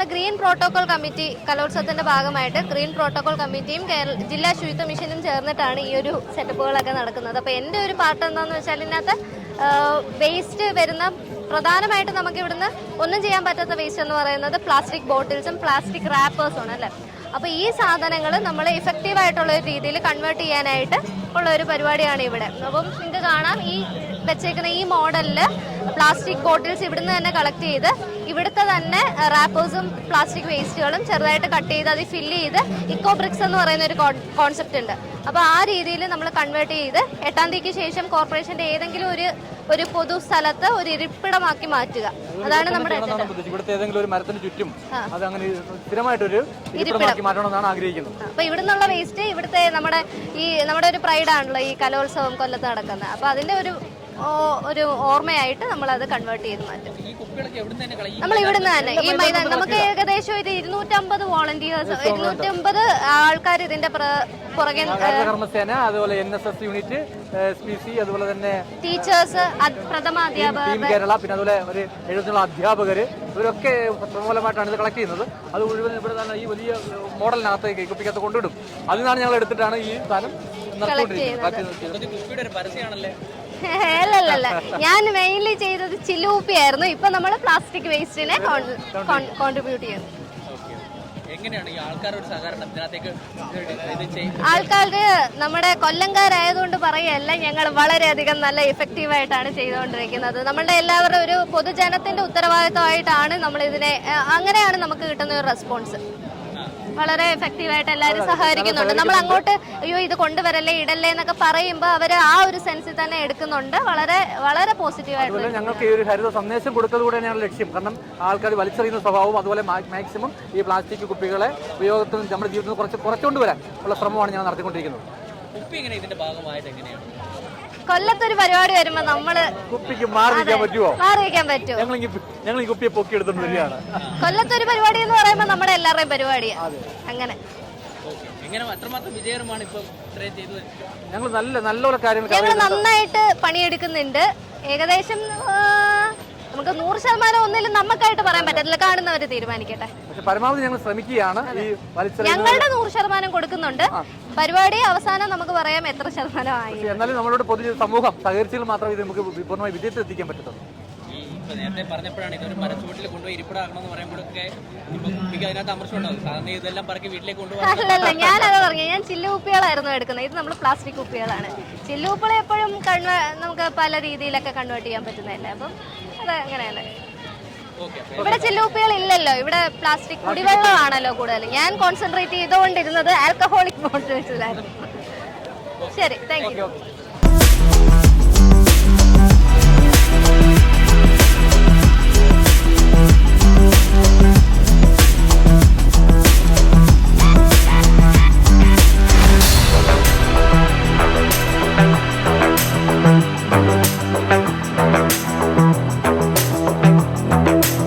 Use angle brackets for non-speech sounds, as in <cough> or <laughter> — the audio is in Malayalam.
നമ്മൾ ഗ്രീൻ പ്രോട്ടോകോൾ കമ്മിറ്റി കലോത്സവത്തിന്റെ ഭാഗമായിട്ട് ഗ്രീൻ പ്രോട്ടോകോൾ കമ്മിറ്റിയും കേരള ജില്ലാ ശുചിത്വ മിഷനും ചേർന്നിട്ടാണ് ഈ ഒരു സെറ്റപ്പുകളൊക്കെ നടക്കുന്നത്. അപ്പോൾ എന്റെ ഒരു പാർട്ട് എന്താണെന്ന് വെച്ചാൽ ഇതിനകത്ത് വേസ്റ്റ് വരുന്ന പ്രധാനമായിട്ട് നമുക്ക് ഇവിടുന്ന് ഒന്നും ചെയ്യാൻ പറ്റാത്ത വേസ്റ്റ് എന്ന് പറയുന്നത് പ്ലാസ്റ്റിക് ബോട്ടിൽസും പ്ലാസ്റ്റിക് റാപ്പേഴ്സും അല്ലെ? അപ്പോൾ ഈ സാധനങ്ങൾ നമ്മൾ ഇഫക്റ്റീവ് ആയിട്ടുള്ള ഒരു രീതിയിൽ കൺവേർട്ട് ചെയ്യാനായിട്ട് ഉള്ള ഒരു പരിപാടിയാണ് ഇവിടെ. അപ്പം നിങ്ങൾക്ക് കാണാം ഈ വെച്ചേക്കുന്ന ഈ മോഡലിൽ പ്ലാസ്റ്റിക് ബോട്ടിൽസ് ഇവിടുന്ന് തന്നെ കളക്ട് ചെയ്ത് ഇവിടുത്തെ തന്നെ റാപ്പേഴ്സും പ്ലാസ്റ്റിക് വേസ്റ്റുകളും ചെറുതായിട്ട് കട്ട് ചെയ്ത് അത് ഫില്ല് ചെയ്ത് ഇക്കോ ബ്രിക്സ് എന്ന് പറയുന്ന ഒരു കോൺസെപ്റ്റ് ഉണ്ട്. അപ്പോൾ ആ രീതിയിൽ നമ്മൾ കൺവേർട്ട് ചെയ്ത് എട്ടാം തീയതിക്ക് ശേഷം കോർപ്പറേഷന്റെ ഏതെങ്കിലും ഒരു ഒരു പൊതു സ്ഥലത്ത് ഒരു ഇരിപ്പിടമാക്കി മാറ്റുക. അതാണ് നമ്മുടെ. ഇവിടുത്തെ ഏതെങ്കിലും ഒരു മരത്തിന് ചുറ്റും അത് അങ്ങനെ സ്ഥിരമായിട്ടൊരു ഇരിപ്പിടമാക്കി മാറ്റണമെന്നാണ് ആഗ്രഹിക്കുന്നത്. അപ്പൊ ഇവിടുന്നുള്ള വേസ്റ്റ് ഇവിടുത്തെ നമ്മുടെ ഈ നമ്മുടെ ഒരു പ്രൈഡ് ആണല്ലോ ഈ കലോത്സവം കൊല്ലത്ത് നടക്കുന്നത്. അപ്പൊ അതിന്റെ ഒരു ഒരു ഓർമ്മയായിട്ട് നമ്മൾ അത് കൺവേർട്ട് ചെയ്ത് മാറ്റും. നമ്മൾ ഇവിടുന്ന് തന്നെ. ഈ മൈതാനം നമുക്ക് ഏകദേശം ഒരു ഇരുന്നൂറ്റമ്പത് വോളണ്ടിയേഴ്സ് ഇരുന്നൂറ്റമ്പത് ആൾക്കാർ ഇതിന്റെ പുറകെ കർമ്മസേന അതുപോലെ എൻ എസ് എസ് യൂണിറ്റ് അതുപോലെ തന്നെ ടീച്ചേഴ്സ് പ്രഥമ അധ്യാപകർ. കേരള പിന്നെ അതുപോലെ ഒരു എഴുപത്തിനുള്ള അധ്യാപകർ ഇവരൊക്കെ പ്രബലമായിട്ടാണ് ഇത് കളക്ട് ചെയ്യുന്നത്. അത് മുഴുവൻ ഇവിടെ തന്നെ ഈ വലിയ മോഡലിനകത്തേക്ക് കുപ്പിക്കകത്ത് കൊണ്ടിടും. അതിൽ നിന്നാണ് ഞങ്ങൾ എടുത്തിട്ടാണ് ഈ സാധനം നടത്തിക്കൊണ്ടിരിക്കുന്നത്. കുപ്പിയുടെ ഒരു പരസ്യമാണല്ലേ? അല്ലല്ല ഞാൻ മെയിൻലി ചെയ്തത് ആയിരുന്നു ഇപ്പൊ നമ്മൾ പ്ലാസ്റ്റിക് വേസ്റ്റിനെ കോൺട്രിബ്യൂട്ട് ചെയ്യുന്നു ആൾക്കാർക്ക് നമ്മുടെ കൊല്ലംകാരായതുകൊണ്ട് പറയല്ല ഞങ്ങൾ വളരെയധികം നല്ല ഇഫക്റ്റീവ് ആയിട്ടാണ് ചെയ്തുകൊണ്ടിരിക്കുന്നത്. നമ്മളുടെ എല്ലാവരുടെ ഒരു പൊതുജനത്തിന്റെ ഉത്തരവാദിത്തമായിട്ടാണ് നമ്മൾ ഇതിനെ അങ്ങനെയാണ് നമുക്ക് കിട്ടുന്ന ഒരു റെസ്പോൺസ് വളരെ എഫക്റ്റീവ് ആയിട്ട് എല്ലാവരും സഹകരിക്കുന്നുണ്ട്. നമ്മൾ അങ്ങോട്ട് അയ്യോ ഇത് കൊണ്ടുവരല്ലേ ഇടല്ലേ എന്നൊക്കെ പറയുമ്പോൾ അവർ ആ ഒരു സെൻസിൽ തന്നെ എടുക്കുന്നുണ്ട്. വളരെ വളരെ പോസിറ്റീവ് ആയിട്ട് ഞങ്ങൾക്ക് ഈ ഒരു ഹരിത സന്ദേശം കൊടുത്തതുകൂടെ തന്നെയാണ് ലക്ഷ്യം. കാരണം ആൾക്കാർ വലിച്ചെറിയുന്ന സ്വഭാവവും അതുപോലെ മാക്സിമം ഈ പ്ലാസ്റ്റിക് കുപ്പികളെ ഉപയോഗത്തിൽ നമ്മുടെ ജീവിതത്തിൽ നിന്ന് കുറച്ച് കുറച്ചുകൊണ്ട് വരാൻ ഉള്ള ശ്രമമാണ് ഞങ്ങൾ നടത്തിക്കൊണ്ടിരിക്കുന്നത്. കുപ്പി എങ്ങനെ ഇതിന്റെ ഭാഗമായിട്ട് എങ്ങനെയാണ്? കൊല്ലത്തൊരു പരിപാടി വരുമ്പോ നമ്മൾ കുപ്പിക്ക് മാറി പറ്റുമോ മാറി വയ്ക്കാൻ പറ്റുമോ ഞങ്ങൾ ഈ കുപ്പിയെ പൊക്കി എടുത്തുകൊണ്ട് വരികയാണ്. കൊല്ലത്തൊരു പരിപാടി എന്ന് പറയുമ്പോൾ നമ്മുടെ എല്ലാവരുടെയും പരിപാടിയാണ് അങ്ങനെ. എങ്ങനെ അത്രമാത്രം വിജയകരമാണ് ഇപ്പം ഇത്രയും ചെയ്തു ഞങ്ങൾ നല്ല നല്ലപോലെ കാര്യങ്ങൾ ഞങ്ങൾ നന്നായിട്ട് പണിയെടുക്കുന്നുണ്ട്. ഏകദേശം നമുക്ക് നൂറ് ശതമാനം ഒന്നിലും നമുക്കായിട്ട് പറയാൻ പറ്റത്തില്ല. കാണുന്നവർ തീരുമാനിക്കട്ടെ. പക്ഷെ പരമാവധി ഞങ്ങൾ ശ്രമിക്കുകയാണ് ഞങ്ങളുടെ നൂറ് ശതമാനം കൊടുക്കുന്നുണ്ട്. പരിപാടി അവസാനം നമുക്ക് പറയാം എത്ര ശതമാനമായി എന്നാലും നമ്മളോട് പൊതു സമൂഹം സഹകരിച്ചാൽ മാത്രമേ ഇത് നമുക്ക് പൂർണമായി വിജയത്തിൽ എത്തിക്കാൻ പറ്റത്തുള്ളൂ. ഇപ്പൊ നേരത്തെ പറഞ്ഞപ്പോഴാണ് ഇതൊരു മരച്ചുവട്ടിൽ കൊണ്ടുപോയി ഇരിപ്പിടാകണമെന്ന് പറയുമ്പോഴൊക്കെ കുപ്പിക്ക് അതിനകത്ത് അമർഷം ഉണ്ടാവും. സാധാരണ ഇതെല്ലാം പറക്കി വീട്ടിലേക്ക് കൊണ്ടുപോകാൻ <laughs> ഞാനത് പറഞ്ഞു ഞാൻ ചില്ലുകുപ്പികളായിരുന്നു എടുക്കുന്നത്. ഇത് നമ്മൾ പ്ലാസ്റ്റിക് കുപ്പികളാണ്. ചില്ലുകുപ്പികൾ എപ്പോഴും കൺവേ നമുക്ക് പല രീതിയിലൊക്കെ കൺവേർട്ട് ചെയ്യാൻ പറ്റുന്നതല്ലേ? അപ്പം അത് അങ്ങനെയല്ലേ ഇവിടെ ഇവിടെ ചില്ലുപ്പികൾ ഇല്ലല്ലോ ഇവിടെ പ്ലാസ്റ്റിക് കുടിവെള്ളമാണല്ലോ കൂടുതൽ. ഞാൻ കോൺസെൻട്രേറ്റ് ചെയ്തുകൊണ്ടിരുന്നത് ആൽക്കഹോളിക് ബോട്ടിൽസിലായിരുന്നു <laughs> ശരി താങ്ക് യു Música